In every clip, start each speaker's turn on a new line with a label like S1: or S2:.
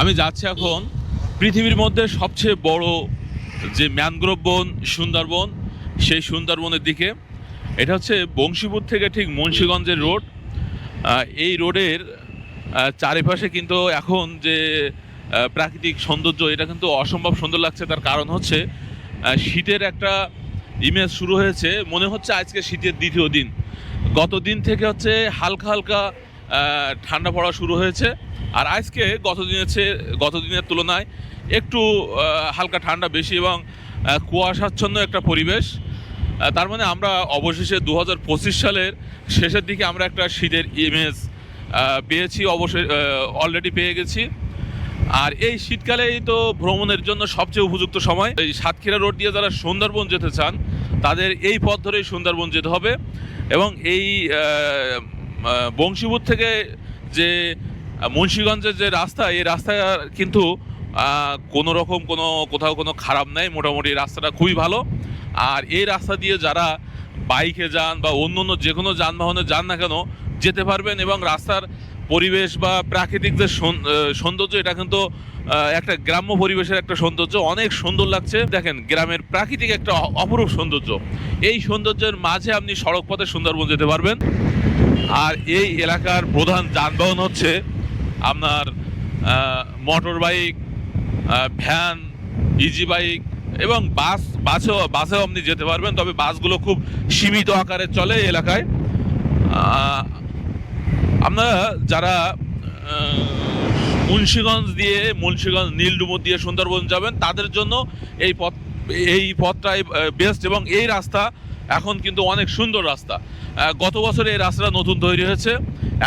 S1: আমি যাচ্ছি এখন পৃথিবীর মধ্যে সবচেয়ে বড় যে ম্যানগ্রোভ বন, সুন্দরবন, সেই সুন্দরবনের দিকে, এটা হচ্ছে বংশীপুর থেকে ঠিক মুন্সীগঞ্জের রোড। এই রোডের চারিপাশে কিন্তু এখন যে প্রাকৃতিক সৌন্দর্য, এটা কিন্তু অসম্ভব সুন্দর লাগছে। তার কারণ হচ্ছে শীতের একটা ইমেজ শুরু হয়েছে। মনে হচ্ছে আজকে শীতের দ্বিতীয় দিন। গত দিন থেকে হচ্ছে হালকা হালকা ঠান্ডা পড়া শুরু হয়েছে। আর আজকে গত দিনের চেয়ে গত দিনের তুলনায় একটু হালকা ঠান্ডা বেশি এবং কুয়াশাচ্ছন্ন একটা পরিবেশ। তার মানে আমরা অবশেষে দু হাজার পঁচিশ সালের শেষের দিকে আমরা একটা শীতের ইমেজ পেয়েছি অবশ্যই অলরেডি পেয়ে গেছি। আর এই শীতকালেই তো ভ্রমণের জন্য সবচেয়ে উপযুক্ত সময়। এই সাতক্ষীরা রোড দিয়ে যারা সুন্দরবন যেতে চান, তাদের এই পথ ধরেই সুন্দরবন যেতে হবে। এবং এই বংশীপুর থেকে যে মুন্সীগঞ্জের যে রাস্তা, এই রাস্তা কিন্তু কোনো রকম কোনো, কোথাও কোনো খারাপ নাই। মোটামুটি রাস্তাটা খুবই ভালো। আর এই রাস্তা দিয়ে যারা বাইকে যান বা অন্য অন্য যে কোনো যানবাহনে যান না কেন, যেতে পারবেন এবং রাস্তার পরিবেশ বা প্রাকৃতিক যে সৌন্দর্য, এটা কিন্তু একটা গ্রাম্য পরিবেশের একটা সৌন্দর্য। অনেক সুন্দর লাগছে। দেখেন, গ্রামের প্রাকৃতিক একটা অপরূপ সৌন্দর্য। এই সৌন্দর্যের মাঝে আপনি সড়ক পথে সুন্দরবন যেতে পারবেন। আর এই এলাকার প্রধান যানবাহন হচ্ছে আপনার motor bike van easy bike এবং বাস বাসেও বাসেও আপনি যেতে পারবেন। তবে বাসগুলো খুব সীমিত আকারে চলে এলাকায়। আপনারা যারা মুন্সীগঞ্জ দিয়ে, মুন্সিগঞ্জ, নীলডুমুর দিয়ে সুন্দরবন যাবেন, তাদের জন্য এই পথ, এই পথটাই বেস্ট এবং এই রাস্তা এখন কিন্তু অনেক সুন্দর রাস্তা। গত বছর এই রাস্তাটা নতুন তৈরি হয়েছে।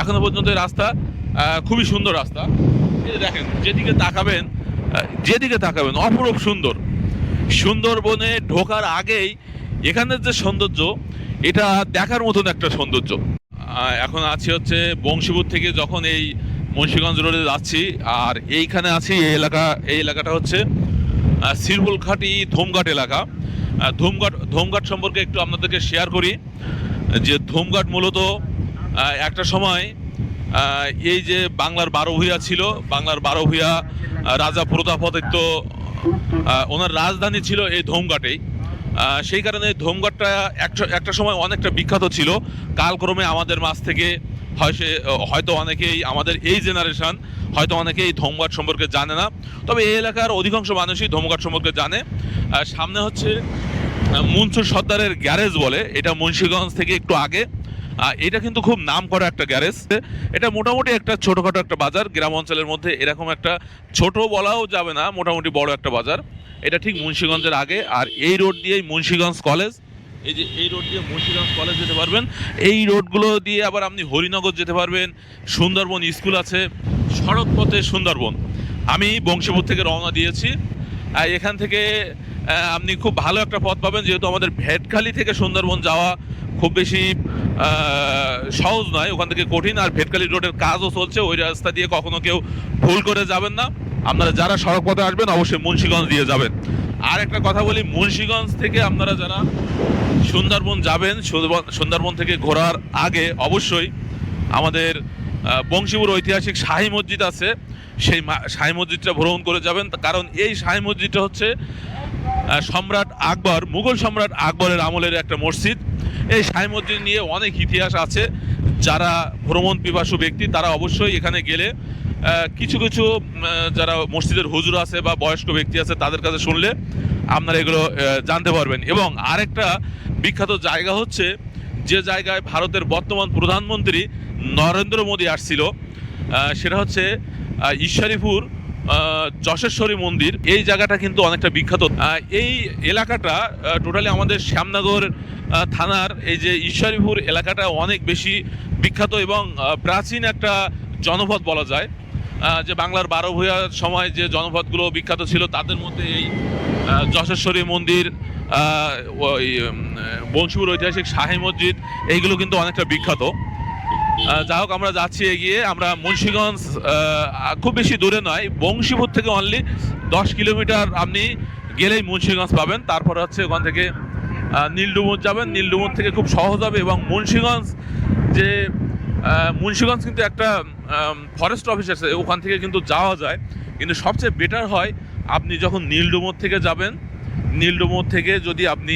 S1: এখনও পর্যন্ত এই রাস্তা খুবই সুন্দর রাস্তা। দেখেন, যেদিকে তাকাবেন যেদিকে তাকাবেন, অপরূপ সুন্দর। সুন্দরবনে ঢোকার আগেই এখানের যে সৌন্দর্য, এটা দেখার মতন একটা সৌন্দর্য। এখন আছি হচ্ছে বংশীপুর থেকে যখন এই মুন্সিগঞ্জ রোডে যাচ্ছি, আর এইখানে আছি, এই এলাকা, এই এলাকাটা হচ্ছে শিরবুলঘাটি ধুমঘাট এলাকা। ধুমঘাট ধুমঘাট সম্পর্কে একটু আপনাদেরকে শেয়ার করি, যে ধুমঘাট মূলত একটা সময় এই যে বাংলার বারো ভূয়া ছিল, বাংলার বারো ভূয়া রাজা প্রতাপাদিত্য ওনার রাজধানী ছিল এই ধুমঘাটেই। সেই কারণে ধুমঘাটটা একটা একটা সময় অনেকটা বিখ্যাত ছিল। কালক্রমে আমাদের মাছ থেকে হয় হয়তো অনেকেই আমাদের এই জেনারেশন, হয়তো অনেকেই ধুমঘাট সম্পর্কে জানে না। তবে এই এলাকার অধিকাংশ মানুষই ধুমঘাট সম্পর্কে জানে। সামনে হচ্ছে মুনসুর সর্দারের গ্যারেজ বলে, এটা মুন্সিগঞ্জ থেকে একটু আগে। এটা কিন্তু খুব নাম করা একটা গ্যারেজ এটা মোটামুটি একটা ছোটোখাটো একটা বাজার। গ্রাম অঞ্চলের মধ্যে এরকম একটা ছোট বলাও যাবে না, মোটামুটি বড় একটা বাজার। এটা ঠিক মুন্সিগঞ্জের আগে। আর এই রোড দিয়েই মুন্সিগঞ্জ কলেজ এই যে এই রোড দিয়ে মুন্সিগঞ্জ কলেজ যেতে পারবেন। এই রোডগুলো দিয়ে আবার আপনি হরিনগর যেতে পারবেন। সুন্দরবন স্কুল আছে। সড়ক পথে সুন্দরবন। আমি বংশীপুর থেকে রওনা দিয়েছি। আর এখান থেকে আপনি খুব ভালো একটা পথ পাবেন, যেহেতু আমাদের ভেটখালি থেকে সুন্দরবন যাওয়া খুব বেশি সহজ নয়, ওখান থেকে কঠিন। আর ভেটখালি রোডের কাজও চলছে, ওই রাস্তা দিয়ে কখনো কেউ ভুল করে যাবেন না। আপনারা যারা সড়ক পথে আসবেন, অবশ্যই মুন্সিগঞ্জ দিয়ে যাবেন। আর একটা কথা বলি, মুন্সীগঞ্জ থেকে আপনারা যারা সুন্দরবন যাবেন, সুন্দরবন- থেকে ঘোরার আগে অবশ্যই আমাদের বংশীপুর ঐতিহাসিক শাহী মসজিদ আছে। সেই শাহী মসজিদটা ভ্রমণ করে যাবেন। কারণ এই শাহী মসজিদটা হচ্ছে সম্রাট আকবর, মুঘল সম্রাট আকবরের আমলের একটা মসজিদ। এই সাই মসজিদ নিয়ে অনেক ইতিহাস আছে। যারা ভ্রমণ পিপাসু ব্যক্তি, তারা অবশ্যই এখানে গেলে কিছু কিছু যারা মসজিদের হুজুর আছে বা বয়স্ক ব্যক্তি আছে, তাদের কাছে শুনলে আপনারা এগুলো জানতে পারবেন। এবং আরেকটা বিখ্যাত জায়গা হচ্ছে, যে জায়গায় ভারতের বর্তমান প্রধানমন্ত্রী নরেন্দ্র মোদী আসছিল সেটা হচ্ছে ঈশ্বরীপুর যশেশ্বরী মন্দির, এই জায়গাটা কিন্তু অনেকটা বিখ্যাত। এই এলাকাটা টোটালি আমাদের শ্যামনগর থানার এই যে ঈশ্বরীপুর এলাকাটা অনেক বেশি বিখ্যাত এবং প্রাচীন একটা জনপদ বলা যায়। যে বাংলার বারো ভূয়ার সময় যে জনপদগুলো বিখ্যাত ছিল, তাদের মধ্যে এই যশেশ্বরী মন্দির ওই বংশীপুর ঐতিহাসিক শাহী মসজিদ, এইগুলো কিন্তু অনেকটা বিখ্যাত। যা হোক, আমরা যাচ্ছি এগিয়ে। আমরা মুন্সিগঞ্জ খুব বেশি দূরে নয়, বংশীপুর থেকে অনলি দশ কিলোমিটার আপনি গেলেই মুন্সিগঞ্জ পাবেন। তারপর হচ্ছে ওখান থেকে নীলডুমুর যাবেন। নীলডুমুর থেকে খুব সহজ হবে এবং মুন্সিগঞ্জ যে মুন্সিগঞ্জ কিন্তু একটা ফরেস্ট অফিস আছে ওখান থেকে কিন্তু যাওয়া যায়। কিন্তু সবচেয়ে বেটার হয়, আপনি যখন নীলডুমুর থেকে যাবেন, নীলডুমুর থেকে যদি আপনি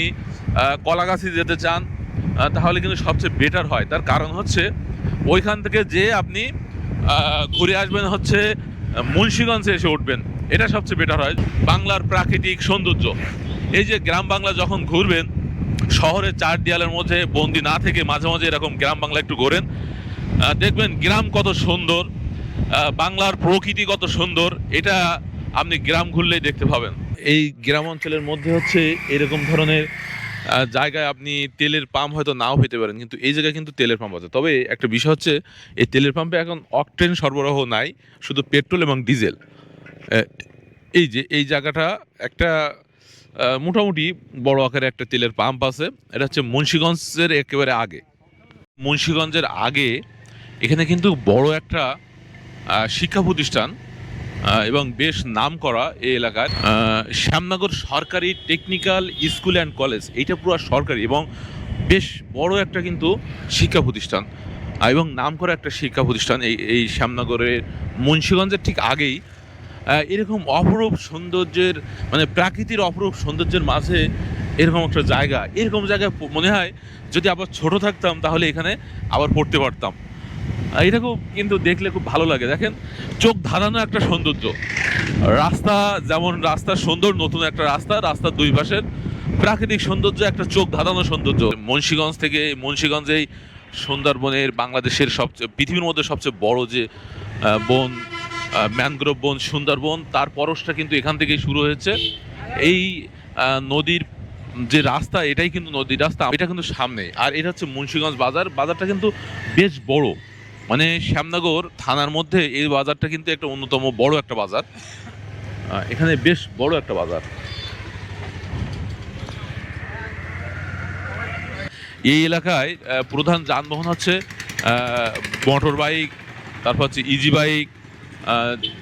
S1: কলাগাছি যেতে চান তাহলে কিন্তু সবচেয়ে বেটার হয়। তার কারণ হচ্ছে ওইখান থেকে যে আপনি ঘুরে আসবেন হচ্ছে, মুন্সিগঞ্জে এসে উঠবেন। এটা সবচেয়ে বেটার হয়, বাংলার প্রাকৃতিক সৌন্দর্য। এই যে গ্রাম বাংলা যখন ঘুরবেন, শহরের চার দেয়ালের মধ্যে বন্দি না থেকে মাঝে মাঝে এরকম গ্রাম বাংলা একটু ঘোরেন দেখবেন গ্রাম কত সুন্দর বাংলার প্রকৃতি কত সুন্দর, এটা আপনি গ্রাম ঘুরলেই দেখতে পাবেন। এই গ্রাম অঞ্চলের মধ্যে হচ্ছে এরকম ধরনের জায়গায় আপনি তেলের পাম্প হয়তো নাও পেতে পারেন, কিন্তু এই জায়গায় কিন্তু তেলের পাম্প আছে। তবে একটা বিষয় হচ্ছে, এই তেলের পাম্পে এখন অকটেন সরবরাহ নাই, শুধু পেট্রোল এবং ডিজেল। এই যে, এই জায়গাটা একটা মোটামুটি বড় আকারে একটা তেলের পাম্প আছে। এটা হচ্ছে মুন্সীগঞ্জের একেবারে আগে। মুন্সীগঞ্জের আগে এখানে কিন্তু বড় একটা শিক্ষা প্রতিষ্ঠান এবং বেশ নাম করা এই এলাকার শ্যামনগর সরকারি টেকনিক্যাল স্কুল অ্যান্ড কলেজ এইটা পুরো সরকারি এবং বেশ বড় একটা কিন্তু শিক্ষা প্রতিষ্ঠান। এবং নাম করা একটা শিক্ষা প্রতিষ্ঠান এই এই শ্যামনগরের মুন্সীগঞ্জের ঠিক আগেই। এরকম অপরূপ সৌন্দর্যের মানে প্রাকৃতির অপরূপ সৌন্দর্যের মাঝে এরকম একটা জায়গা। এরকম জায়গায় মনে হয় যদি আবার ছোট থাকতাম তাহলে এখানে আবার পড়তে পারতাম। এটা খুব কিন্তু দেখলে খুব ভালো লাগে। দেখেন, চোখ ধাঁধানো একটা সৌন্দর্য। রাস্তা যেমন রাস্তা সুন্দর, নতুন একটা রাস্তা, রাস্তার দুই পাশের প্রাকৃতিক সৌন্দর্য, একটা চোখ ধাঁধানো সৌন্দর্য। মুন্সীগঞ্জ থেকে মুন্সীগঞ্জেই সুন্দরবনের বাংলাদেশের সবচেয়ে, পৃথিবীর মধ্যে সবচেয়ে বড় যে বন ম্যানগ্রোভ বন, সুন্দরবন, তার পরশটা কিন্তু এখান থেকেই শুরু হয়েছে। এই নদীর যে রাস্তা, এটাই কিন্তু নদীর রাস্তা। এটা কিন্তু সামনে। আর এটা হচ্ছে মুন্সীগঞ্জ বাজার। বাজারটা কিন্তু বেশ বড়। মানে শ্যামনগর থানার মধ্যে এই বাজারটা কিন্তু একটা অন্যতম বড় একটা বাজার। এখানে বেশ বড় একটা বাজার। এই এলাকায় প্রধান যানবাহন হচ্ছে মোটর বাইক তারপর হচ্ছে ইজি বাইক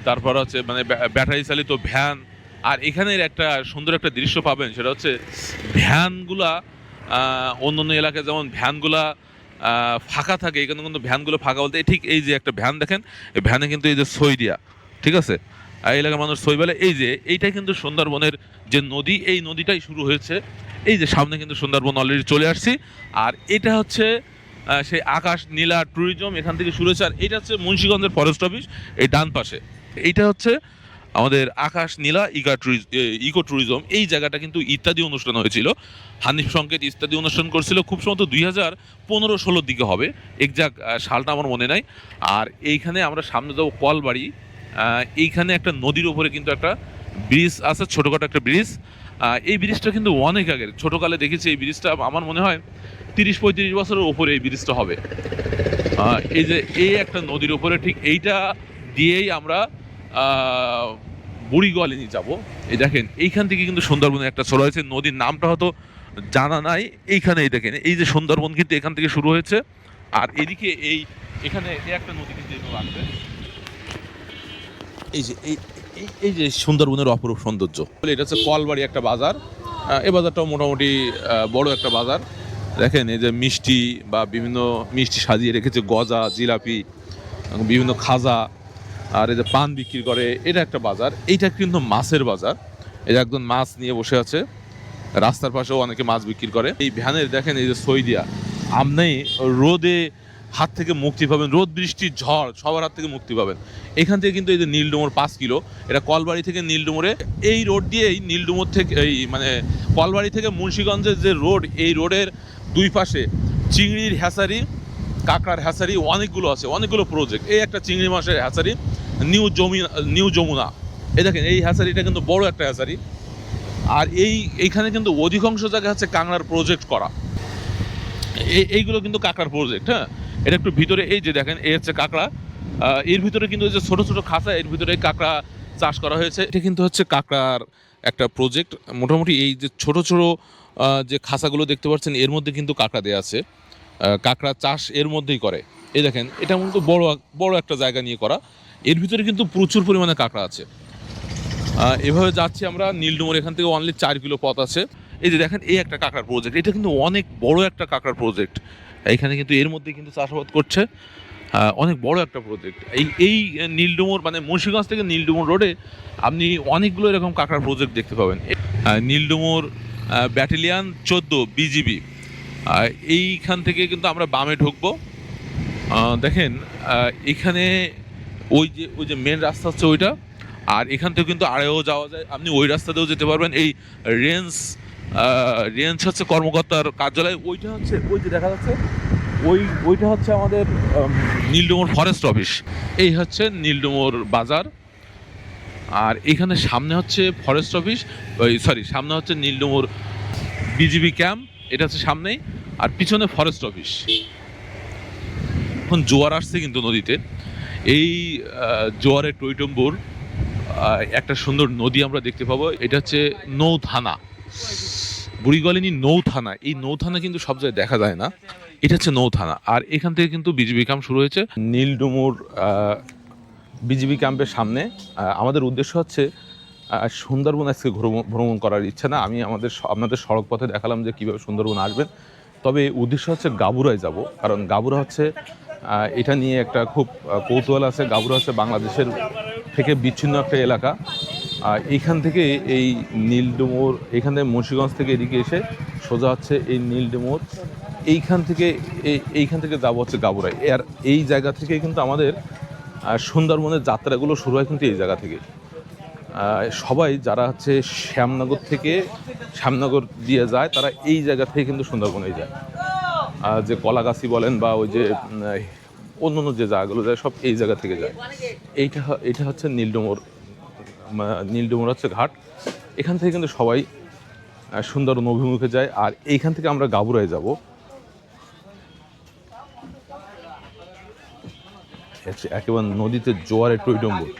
S1: তারপর হচ্ছে মানে ব্যা- ব্যাটারি চালিত ভ্যান আর এখানের একটা সুন্দর একটা দৃশ্য পাবেন, সেটা হচ্ছে ভ্যানগুলা অন্য অন্য এলাকায় যেমন ভ্যানগুলা ফাঁকা থাকে এখানে কিন্তু ভ্যানগুলো ফাঁকা বলতে ঠিক এই যে একটা ভ্যান দেখেন, এই ভ্যানে কিন্তু এই যে সই দিয়া ঠিক আছে? আর এলাকার মানুষ সই বলে, এই যে এইটাই কিন্তু সুন্দরবনের যে নদী, এই নদীটাই শুরু হয়েছে। এই যে সামনে কিন্তু সুন্দরবন অলরেডি চলে আসছি। আর এটা হচ্ছে সেই আকাশ নীলা ট্যুরিজম এখান থেকে শুরু হয়েছে। আর এটা হচ্ছে মুন্সীগঞ্জের ফরেস্ট অফিস এই ডান পাশে। এইটা হচ্ছে আমাদের আকাশ, নীলা ইকা ইকো ট্যুরিজম এই জায়গাটা কিন্তু ইত্যাদি অনুষ্ঠান হয়েছিল। হানিফ সংকেত ইত্যাদি অনুষ্ঠান করছিল। খুব সম্ভবত দুই হাজার পনেরো ষোলোর দিকে হবে। একজাক্ট সালটা আমার মনে নাই। আর এইখানে আমরা সামনে যাব কলবাড়ি এইখানে একটা নদীর ওপরে কিন্তু একটা ব্রিজ আছে, ছোটোখাটো একটা ব্রিজ। এই ব্রিজটা কিন্তু অনেক আগের। ছোটোকালে দেখেছি এই ব্রিজটা। আমার মনে হয় তিরিশ পঁয়ত্রিশ বছরের ওপরে এই ব্রিজটা হবে। এই যে এই একটা নদীর ওপরে ঠিক এইটা দিয়েই আমরা আহ, বুড়িগোয়ালিনি যাব। এই দেখেন এইখান থেকে কিন্তু সুন্দরবনের একটা ছোট হয়েছে। নদীর নামটা হয়তো জানা নাই। এইখানেই দেখেন এই যে সুন্দরবন কিন্তু এখান থেকে শুরু হয়েছে। আর এদিকে এই এখানে এই একটা নদী কিন্তু আছে এই যে এই এই- এই যে সুন্দরবনের অপরূপ সৌন্দর্য। এটা হচ্ছে কলবাড়ি একটা বাজার। এই বাজারটাও মোটামুটি বড় একটা বাজার। দেখেন এই যে মিষ্টি বা বিভিন্ন মিষ্টি সাজিয়ে রেখেছে গজা জিলাপি বিভিন্ন খাজা। আর এই যে পান বিক্রি করে, এটা একটা বাজার। এইটা কিন্তু মাছের বাজার। এই যে একজন মাছ নিয়ে বসে আছে, রাস্তার পাশেও অনেকে মাছ বিক্রি করে। এই ভ্যানের দেখেন এই যে সৈদিয়া আপনি রোদে হাত থেকে মুক্তি পাবেন, রোদ, বৃষ্টি, ঝড়, সবার হাত থেকে মুক্তি পাবেন। এখান থেকে কিন্তু এই যে নীলডুমোর পাঁচ কিলো, এটা কলবাড়ি থেকে নীলডুমোরে। এই রোড দিয়েই নীলডুমোর থেকে, এই মানে কলবাড়ি থেকে মুন্সীগঞ্জের যে রোড, এই রোডের দুই পাশে চিংড়ির হ্যাসারি কাঁকড়ার হ্যাসারি অনেকগুলো আছে, অনেকগুলো প্রজেক্ট এই একটা চিংড়ি মাছের হ্যাসারি নিউ জমি, নিউ যমুনা। এই দেখেন, এই হ্যাসারিটা কিন্তু বড় একটা হ্যাসারি। আর এই, এইখানে কিন্তু অধিকাংশ জায়গা হচ্ছে কাঁকড়ার প্রজেক্ট করা। এই, এইগুলো কিন্তু কাঁকড়ার প্রজেক্ট হ্যাঁ? এটা একটু ভিতরে, এই যে দেখেন, এই হচ্ছে কাঁকড়া। এর ভিতরে কিন্তু যে ছোটো ছোটো খাঁচা এর ভিতরে কাঁকড়া চাষ করা হয়েছে। এটা কিন্তু হচ্ছে কাঁকড়ার একটা প্রজেক্ট মোটামুটি এই যে ছোট ছোট যে খাঁচাগুলো দেখতে পাচ্ছেন, এর মধ্যে কিন্তু কাঁকড়া দেওয়া আছে। কাঁকড়া চাষ এর মধ্যেই করে। এই দেখেন, এটা কিন্তু বড় বড় একটা জায়গা নিয়ে করা। এর ভিতরে কিন্তু প্রচুর পরিমাণে কাঁকড়া আছে। এভাবে যাচ্ছি আমরা, নীলডুমোর এখান থেকে অনলি চার কিলো পথ আছে। এই যে দেখেন, এই একটা কাঁকড়ার প্রজেক্ট এটা কিন্তু অনেক বড় একটা কাঁকড়ার প্রজেক্ট এখানে কিন্তু এর মধ্যে কিন্তু চাষাবাদ করছে। অনেক বড় একটা প্রজেক্ট এই এই নীলডুমুর মানে মুন্সিগঞ্জ থেকে নীলডুমুর রোডে আপনি অনেকগুলো এরকম কাঁকড়ার প্রজেক্ট দেখতে পাবেন। নীলডুমুর ব্যাটালিয়ান চোদ্দ বিজিবি এইখান থেকে কিন্তু আমরা বামে ঢুকবো। দেখেন এখানে ওই যে ওই যে মেন রাস্তা হচ্ছে ওইটা। আর এখান থেকে কিন্তু আড়েও যাওয়া যায়। আপনি ওই রাস্তাতেও যেতে পারবেন। এই রেঞ্জ রেঞ্জ হচ্ছে কর্মকর্তার কার্যালয়। ওইটা হচ্ছে ওই যে দেখা যাচ্ছে ওই ওইটা হচ্ছে আমাদের আম, নীলডুমোর ফরেস্ট অফিস এই হচ্ছে নীলডুমোর বাজার। আর এখানে সামনে হচ্ছে ফরেস্ট অফিস ওই সরি সামনে হচ্ছে নীলডুমোর বিজিবি ক্যাম্প এটা হচ্ছে সামনেই। আর পিছনে ফরেস্ট অফিস এখন জোয়ার আসছে কিন্তু নদীতে। এই জোয়ারের টৈটম্বুর একটা সুন্দর নদী আমরা দেখতে পাবো। এটা হচ্ছে নৌথানা। বুড়িগলিনী নৌথানা। এই নৌথানা কিন্তু সব জায়গায় দেখা যায় না। এটা হচ্ছে নৌথানা। আর এখান থেকে কিন্তু বিজিবি ক্যাম্প শুরু হয়েছে। নীলডুমুর বিজিবি ক্যাম্পের সামনে। আমাদের উদ্দেশ্য হচ্ছে সুন্দরবন আজকে ভ্রমণ করার ইচ্ছে না। আমি আমাদের আপনাদের সড়ক পথে দেখালাম যে কীভাবে সুন্দরবন আসবেন। তবে উদ্দেশ্য হচ্ছে গাবুরায় যাব। কারণ গাবুরা হচ্ছে এটা নিয়ে একটা খুব কৌতূহল আছে, গাবুরা আছে বাংলাদেশের থেকে বিচ্ছিন্ন একটা এলাকা। এইখান থেকে এই নীলডুমুর, এখান থেকে মুন্সিগঞ্জ থেকে এদিকে এসে সোজা হচ্ছে এই নীলডুমুর। এইখান থেকে এই এইখান থেকে যাব হচ্ছে গাবুরায়। আর এই জায়গা থেকে কিন্তু আমাদের সুন্দরবনের যাত্রাগুলো শুরু হয় কিন্তু এই জায়গা থেকে। সবাই যারা হচ্ছে শ্যামনগর থেকে, শ্যামনগর দিয়ে যায়, তারা এই জায়গা থেকে কিন্তু সুন্দরবনে যায়। যে কলাগাছি বলেন বা ওই যে অন্য অন্য যে জায়গাগুলো যায়, সব এই জায়গা থেকে যায়। এইটা এটা হচ্ছে নীলডুমুর নীলডুমুর হচ্ছে ঘাট। এখান থেকে কিন্তু সবাই সুন্দর অভিমুখে যায়। আর এইখান থেকে আমরা গাবুরায় যাব। একেবারে নদীতে জোয়ারে টইটম্বুর